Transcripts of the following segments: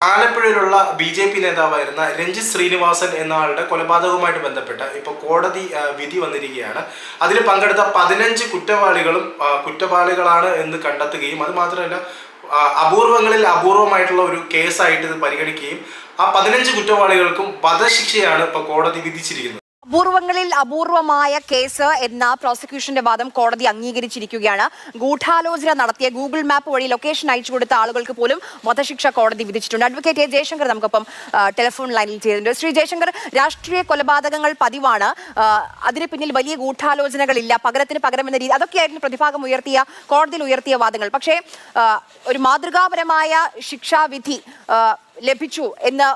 ആലപ്പുഴയിലുള്ള B J P നേതാവായിരുന്ന രഞ്ജിത് ശ്രീനിവാസൻ എന്ന ആളുടെ കൊലപാതകവുമായിട്ട് ബന്ധപ്പെട്ട് ഇപ്പോൾ കോടതി വിധി വന്നിരിക്കുകയാണ്. അതിൽ പങ്കെടുത്ത പതിനഞ്ച് കുറ്റവാളികളും കുറ്റവാളികളാണ് എന്ന് കണ്ടെത്തുകയും അത് മാത്രമല്ല അപൂർവങ്ങളിൽ അപൂർവമായിട്ടുള്ള ഒരു കേസായിട്ട് ഇത് പരിഗണിക്കുകയും ആ പതിനഞ്ച് കുറ്റവാളികൾക്കും വധശിക്ഷയാണ് ഇപ്പോൾ കോടതി വിധിച്ചിരിക്കുന്നത്. അപൂർവങ്ങളിൽ അപൂർവമായ കേസ് എന്ന പ്രോസിക്യൂഷന്റെ വാദം കോടതി അംഗീകരിച്ചിരിക്കുകയാണ്. ഗൂഢാലോചന നടത്തിയ ഗൂഗിൾ മാപ്പ് വഴി ലൊക്കേഷൻ അയച്ചു കൊടുത്ത ആളുകൾക്ക് പോലും വധശിക്ഷ കോടതി വിധിച്ചിട്ടുണ്ട്. അഡ്വക്കേറ്റ് എ ജയശങ്കർ നമുക്കൊപ്പം ടെലിഫോൺ ലൈനിൽ ചെയ്തിട്ടുണ്ട് ശ്രീ ജയശങ്കർ രാഷ്ട്രീയ കൊലപാതകങ്ങൾ പതിവാണ്. അതിന് പിന്നിൽ വലിയ ഗൂഢാലോചനകളില്ല. പകരത്തിന് പകരം എന്ന രീതി അതൊക്കെയായിരുന്നു പ്രതിഭാഗം ഉയർത്തിയ കോടതിയിൽ ഉയർത്തിയ വാദങ്ങൾ. പക്ഷേ ഒരു മാതൃകാപരമായ ശിക്ഷാവിധി ലഭിച്ചു എന്ന്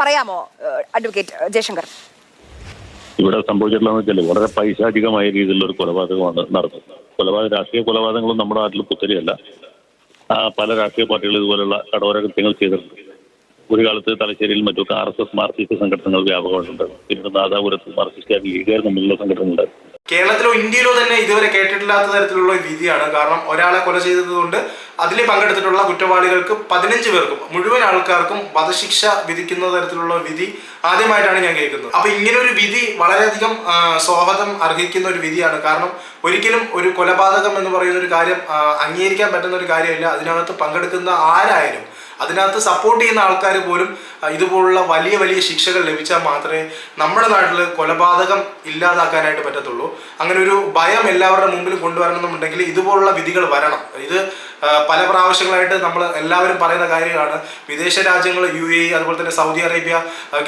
പറയാമോ അഡ്വക്കേറ്റ് ജയശങ്കർ? ഇവിടെ സംഭവിച്ചിട്ടുള്ളതെന്ന് വെച്ചാൽ വളരെ പൈശാചികമായ രീതിയിലുള്ള ഒരു കൊലപാതകമാണ് നടന്നത്. കൊലപാതക രാഷ്ട്രീയ കൊലപാതകങ്ങളും നമ്മുടെ നാട്ടിൽ പുത്തരിയല്ല. പല രാഷ്ട്രീയ പാർട്ടികളും ഇതുപോലുള്ള കടോര കൃത്യങ്ങൾ ചെയ്തിട്ടുണ്ട്. ഒരു കാലത്ത് തലശ്ശേരിയിൽ മറ്റൊക്കെ ആർ എസ് എസ് മാർക്സിസ്റ്റ് സംഘടനകൾ വ്യാപകമായിട്ടുണ്ട്. പിന്നീട് നാദാപുരത്ത് മാർക്സിസ്റ്റ് ലീഗുകാർ തമ്മിലുള്ള സംഘടനകളുണ്ട് കേരളത്തിലോ ഇന്ത്യയിലോ തന്നെ ഇതുവരെ കേട്ടിട്ടില്ലാത്ത തരത്തിലുള്ള വിധിയാണ്. കാരണം ഒരാളെ കൊല ചെയ്തതുകൊണ്ട് അതിൽ പങ്കെടുത്തിട്ടുള്ള കുറ്റവാളികൾക്ക് പതിനഞ്ച് പേർക്കും മുഴുവൻ ആൾക്കാർക്കും വധശിക്ഷ വിധിക്കുന്ന തരത്തിലുള്ള വിധി ആദ്യമായിട്ടാണ് ഞാൻ കേൾക്കുന്നത്. അപ്പൊ ഇങ്ങനെ ഒരു വിധി വളരെയധികം സ്വാഗതം അർഹിക്കുന്ന ഒരു വിധിയാണ്. കാരണം ഒരിക്കലും ഒരു കൊലപാതകം എന്ന് പറയുന്ന ഒരു കാര്യം അംഗീകരിക്കാൻ പറ്റുന്ന ഒരു കാര്യമില്ല. അതിനകത്ത് പങ്കെടുക്കുന്ന ആരായാലും അതിനകത്ത് സപ്പോർട്ട് ചെയ്യുന്ന ആൾക്കാർ പോലും ഇതുപോലുള്ള വലിയ വലിയ ശിക്ഷകൾ ലഭിച്ചാൽ മാത്രമേ നമ്മുടെ നാട്ടിൽ കൊലപാതകം ഇല്ലാതാക്കാനായിട്ട് പറ്റത്തുള്ളൂ. അങ്ങനെ ഒരു ഭയം എല്ലാവരുടെ മുമ്പിൽ കൊണ്ടുവരണമെന്നുണ്ടെങ്കിൽ ഇതുപോലുള്ള വിധികൾ വരണം. ഇത് പല പ്രാവശ്യങ്ങളായിട്ട് നമ്മൾ എല്ലാവരും പറയുന്ന കാര്യമാണ് വിദേശ രാജ്യങ്ങൾ യു എ അതുപോലെ തന്നെ സൗദി അറേബ്യ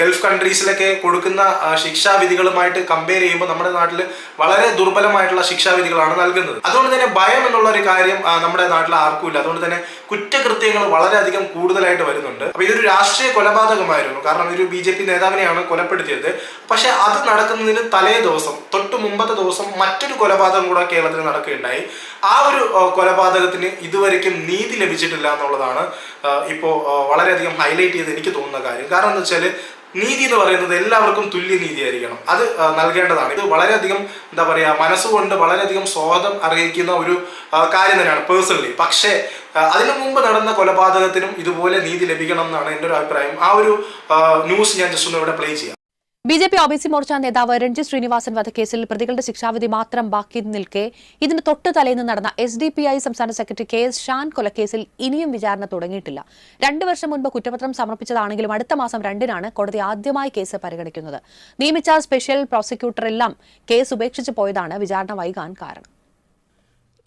ഗൾഫ് കൺട്രീസിലൊക്കെ കൊടുക്കുന്ന ശിക്ഷാവിധികളുമായിട്ട് കമ്പയർ ചെയ്യുമ്പോൾ നമ്മുടെ നാട്ടിൽ വളരെ ദുർബലമായിട്ടുള്ള ശിക്ഷാവിധികളാണ് നൽകുന്നത്. അതുകൊണ്ട് തന്നെ ഭയം എന്നുള്ള ഒരു കാര്യം നമ്മുടെ നാട്ടിൽ ആർക്കും ഇല്ല അതുകൊണ്ട് തന്നെ കുറ്റകൃത്യങ്ങൾ വളരെയധികം കൂടുതലായിട്ട് വരുന്നുണ്ട്. അപ്പോൾ ഇതൊരു രാഷ്ട്രീയ കൊലപാതകമായിരുന്നു. കാരണം ഒരു ബി ജെ പി നേതാവിനെയാണ് കൊലപ്പെടുത്തിയത്. പക്ഷേ അത് നടക്കുന്നതിന് തലേ ദിവസം തൊട്ട് മുമ്പത്തെ ദിവസം മറ്റൊരു കൊലപാതകം കൂടെ കേരളത്തിൽ നടക്കുകയുണ്ടായി. ആ ഒരു കൊലപാതകത്തിന് കൊലപാതകത്തിന് ഇതുവരെയ്ക്കും നീതി ലഭിച്ചിട്ടില്ല എന്നുള്ളതാണ് ഇപ്പോൾ വളരെയധികം ഹൈലൈറ്റ് ചെയ്ത് എനിക്ക് തോന്നുന്ന കാര്യം. കാരണം എന്താ വെച്ചാൽ നീതി എന്ന് പറയുന്നത് എല്ലാവർക്കും തുല്യ നീതി ആയിരിക്കണം അത് നൽകേണ്ടതാണ്. ഇത് വളരെയധികം എന്താ പറയുക മനസ്സുകൊണ്ട് വളരെയധികം സ്വാഗതം അറിയിക്കുന്ന ഒരു കാര്യം തന്നെയാണ് പേഴ്സണലി. പക്ഷേ അതിനു മുമ്പ് നടന്ന കൊലപാതകത്തിനും ഇതുപോലെ നീതി ലഭിക്കണം എന്നാണ് എന്റെ ഒരു അഭിപ്രായം. ആ ഒരു ന്യൂസ് ഞാൻ ജസ്റ്റ് ഒന്ന് ഇവിടെ പ്ലേ ചെയ്യാം. B J P O B C Morcha നേതാവ് രഞ്ജിത് ശ്രീനിവാസൻ വധക്കേസിൽ പ്രതികളുടെ ശിക്ഷാവിധി മാത്രം ബാക്കി നിൽക്കെ. ഇതിന് തൊട്ട് തലേന്ന് നടന്ന എസ് ഡി പി ഐ സംസ്ഥാന സെക്രട്ടറി കെ എസ് ഷാൻ കൊലക്കേസിൽ ഇനിയും വിചാരണ തുടങ്ങിയിട്ടില്ല. രണ്ടു വർഷം മുൻപ് കുറ്റപത്രം സമർപ്പിച്ചതാണെങ്കിലും അടുത്ത മാസം രണ്ടിനാണ് കോടതി ആദ്യമായി കേസ് പരിഗണിക്കുന്നത്. നിയമിച്ച സ്പെഷ്യൽ പ്രോസിക്യൂട്ടറെല്ലാം കേസ് ഉപേക്ഷിച്ചു പോയതാണ് വിചാരണ വൈകാൻ കാരണം.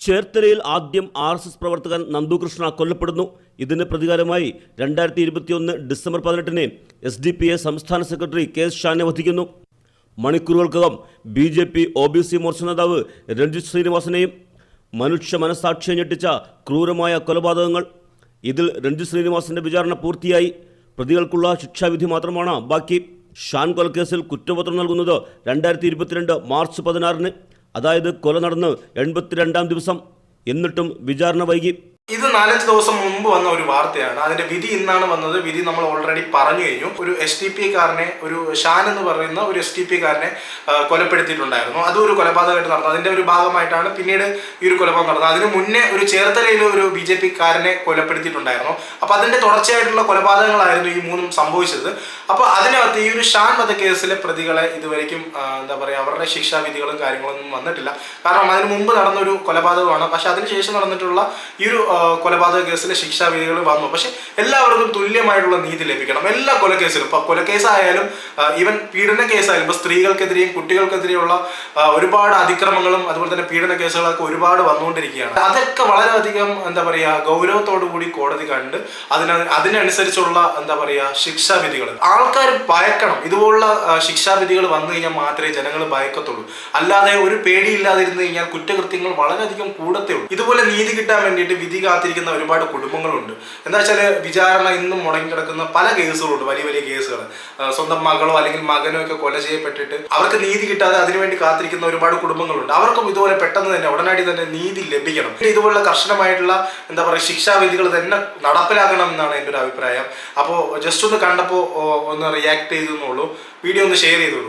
ചേർത്തലയിൽ ആദ്യം ആർ എസ് എസ് പ്രവർത്തകൻ നന്ദുകൃഷ്ണ കൊല്ലപ്പെടുന്നു. ഇതിന് പ്രതികാരമായി രണ്ടായിരത്തി ഇരുപത്തിയൊന്ന് ഡിസംബർ പതിനെട്ടിന് എസ് ഡി പി എ സംസ്ഥാന സെക്രട്ടറി കെ എസ് ഷാനെ വധിക്കുന്നു. മണിക്കൂറുകൾക്കകം B J P O B C Morcha നേതാവ് രഞ്ജിത് ശ്രീനിവാസനെയും മനുഷ്യ മനസാക്ഷിയെ ഞെട്ടിച്ച ക്രൂരമായ കൊലപാതകങ്ങൾ. ഇതിൽ രഞ്ജിത് ശ്രീനിവാസന്റെ വിചാരണ പൂർത്തിയായി. പ്രതികൾക്കുള്ള ശിക്ഷാവിധി മാത്രമാണ് ബാക്കി. ഷാൻ കൊലക്കേസിൽ കുറ്റപത്രം നൽകുന്നത് രണ്ടായിരത്തി ഇരുപത്തിരണ്ട് മാർച്ച് പതിനാറിന്. അതായത് കൊല നടന്ന് എൺപത്തിരണ്ടാം ദിവസം എന്നിട്ടും വിചാരണ വൈകി. ഇത് നാലഞ്ച് ദിവസം മുമ്പ് വന്ന ഒരു വാർത്തയാണ്. അതിന്റെ വിധി ഇന്നാണ് വന്നത്. വിധി നമ്മൾ ഓൾറെഡി പറഞ്ഞു കഴിഞ്ഞു. ഒരു എസ് ടി പി കാരനെ ഒരു ഷാൻ എന്ന് പറയുന്ന ഒരു എസ് ടി പി കാരനെ കൊലപ്പെടുത്തിയിട്ടുണ്ടായിരുന്നു. അതും ഒരു കൊലപാതകമായിട്ട് നടന്നു. അതിന്റെ ഒരു ഭാഗമായിട്ടാണ് പിന്നീട് ഈ ഒരു കൊലപാതകം നടന്നത്. അതിന് മുന്നേ ഒരു ചേർത്തലയിൽ ഒരു ബി ജെ പി കാരനെ കൊലപ്പെടുത്തിയിട്ടുണ്ടായിരുന്നു. അപ്പൊ അതിന്റെ തുടർച്ചയായിട്ടുള്ള കൊലപാതകങ്ങളായിരുന്നു ഈ മൂന്നും സംഭവിച്ചത്. അപ്പൊ അതിനകത്ത് ഈ ഒരു ഷാൻ വധക്കേസിലെ പ്രതികളെ ഇതുവരെയ്ക്കും എന്താ പറയാ അവരുടെ ശിക്ഷാവിധികളും കാര്യങ്ങളൊന്നും വന്നിട്ടില്ല. കാരണം അതിന് മുമ്പ് നടന്നൊരു കൊലപാതകമാണ്. പക്ഷെ അതിനുശേഷം നടന്നിട്ടുള്ള ഈ ഒരു കൊലപാതക കേസിലെ ശിക്ഷാവിധികൾ വന്നു. പക്ഷെ എല്ലാവർക്കും തുല്യമായിട്ടുള്ള നീതി ലഭിക്കണം. എല്ലാ കൊലക്കേസിലും. ഇപ്പൊ കൊലക്കേസായാലും ഈവൻ പീഡന കേസായാലും ഇപ്പൊ സ്ത്രീകൾക്കെതിരെയും കുട്ടികൾക്കെതിരെയുള്ള ഒരുപാട് അതിക്രമങ്ങളും അതുപോലെ തന്നെ പീഡന കേസുകളൊക്കെ ഒരുപാട് വന്നുകൊണ്ടിരിക്കുകയാണ്. അതൊക്കെ വളരെയധികം എന്താ പറയാ ഗൗരവത്തോടു കൂടി കോടതി കണ്ട് അതിന അതിനനുസരിച്ചുള്ള എന്താ പറയാ ശിക്ഷാവിധികൾ ആൾക്കാർ ഭയക്കണം. ഇതുപോലുള്ള ശിക്ഷാവിധികൾ വന്നു കഴിഞ്ഞാൽ മാത്രമേ ജനങ്ങൾ ഭയക്കത്തുള്ളൂ. അല്ലാതെ ഒരു പേടിയില്ലാതിരുന്നു കഴിഞ്ഞാൽ കുറ്റകൃത്യങ്ങൾ വളരെയധികം കൂടത്തേ ഉള്ളൂ. ഇതുപോലെ നീതി കിട്ടാൻ വേണ്ടിയിട്ട് വിധി കാത്തിരിക്കുന്ന ഒരുപാട് കുടുംബങ്ങളുണ്ട്. എന്താ വെച്ചാൽ വിചാരണ ഇന്നും മുടങ്ങിക്കിടക്കുന്ന പല കേസുകളുണ്ട്. വലിയ വലിയ കേസുകൾ സ്വന്തം മകളോ അല്ലെങ്കിൽ മകനോ ഒക്കെ കൊല ചെയ്യപ്പെട്ടിട്ട് അവർക്ക് നീതി കിട്ടാതെ അതിനുവേണ്ടി കാത്തിരിക്കുന്ന ഒരുപാട് കുടുംബങ്ങളുണ്ട്. അവർക്കും ഇതുപോലെ പെട്ടെന്ന് തന്നെ ഉടനടി തന്നെ നീതി ലഭിക്കണം. ഇതുപോലുള്ള കർശനമായിട്ടുള്ള എന്താ പറയുക ശിക്ഷാവിധികൾ തന്നെ നടപ്പിലാക്കണം എന്നാണ് എന്റെ ഒരു അഭിപ്രായം. അപ്പോൾ ജസ്റ്റ് ഒന്ന് കണ്ടപ്പോൾ ഒന്ന് റിയാക്ട് ചെയ്തെന്നുള്ളൂ വീഡിയോ ഒന്ന് ഷെയർ ചെയ്തോളൂ.